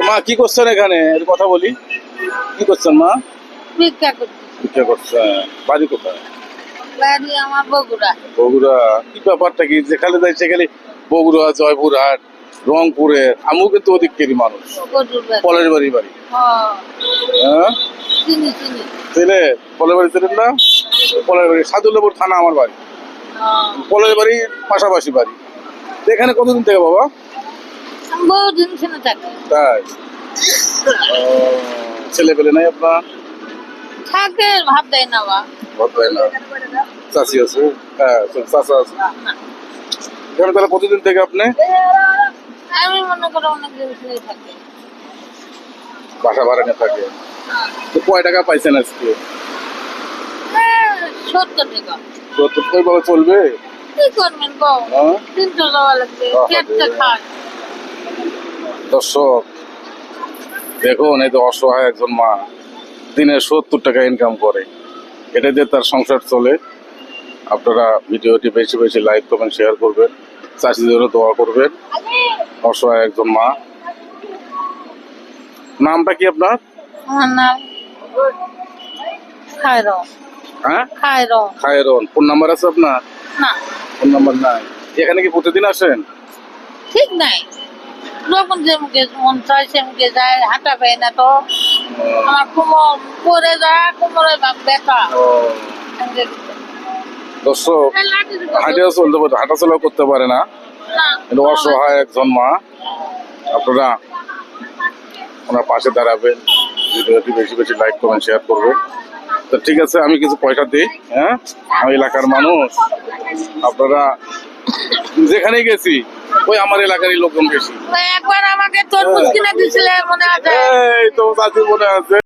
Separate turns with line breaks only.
তো মা কি করছেন এখানে? একটু কথা বলি। কি করছেন মা?
ভিক্ষা করছি।
ভিক্ষা করছেন। বাড়ি কোথায়?
বাড়ি আমার বগুড়া।
বগুড়া। কি ব্যাপারটা কি? যেখানে যাই সেখানে বগুড়া জয়পুরহাট আমিও কিন্তু ওদিকেরই মানুষ। পলের বাড়ি বাড়ি।
হ্যাঁ,
হ্যাঁ? ছেলে পলের বাড়ি ছিলেন না? পলের বাড়ি। সাদুল্লাপুর থানা আমার বাড়ি।
হ্যাঁ।
পলের বাড়ি পাশাপাশি বাড়ি। এখানে কতদিন থেকে বাবা?
বহুদিন থাকি
তাই ছেলে পেলে নাই আপনার?
থাকে ভাব দেয় না বা
ভদ্রাই না চাষি আছে? হ্যাঁ চাষা আছে। এখানে তাহলে কতদিন থেকে আপনি?
আমি মনে করো অনেক দিন শুনে থাকি।
বাসা ভাড়া নিয়ে থাকে। তো কয় টাকা পাইছেন আজকে?
সত্তর টাকা।
তো ওইভাবে চলবে?
কি করবেন গো
হ্যাঁ?
দিন তো যাওয়া লাগবে।
দর্শক দেখুন এই তো অসহায় একজন মা দিনে সত্তর টাকা ইনকাম করে। এটা দিয়ে তার সংসার চলে। আপনারা ভিডিওটি বেশি বেশি লাইক কমেন্ট শেয়ার করবেন। চাষিদেরও দোয়া করবেন। অসহায় একজন মা। নামটা কি আপনার?
আমার নাম
হ্যাঁ?
খায়র
খায়রন ফোন নাম্বার আছে আপনার?
না।
ফোন নাম্বার নাই। এখানে কি প্রতিদিন আসেন?
ঠিক নাই। যখন মন চায় যায় হাঁটা না তো। আমার কোমর পরে যায় কোমরে ব্যথা।
দর্শক হাঁটিও চলতে পারে হাঁটাচলাও করতে পারে না।
না
কিন্তু অসহায় একজন মা আপনারা ওনার পাশে দাঁড়াবেন ভিডিওটি বেশি বেশি লাইক শেয়ার করবেন। তো ঠিক আছে আমি কিছু পয়সা দিই হ্যাঁ? আমি এলাকার মানুষ। আপনারা যেখানে গেছি ওই আমার এলাকারই লোকজন বেশি।
একবার আমাকে তরমুজ কিনে দিছিলে মনে আছে?
এই তো চাচি মনে আছে।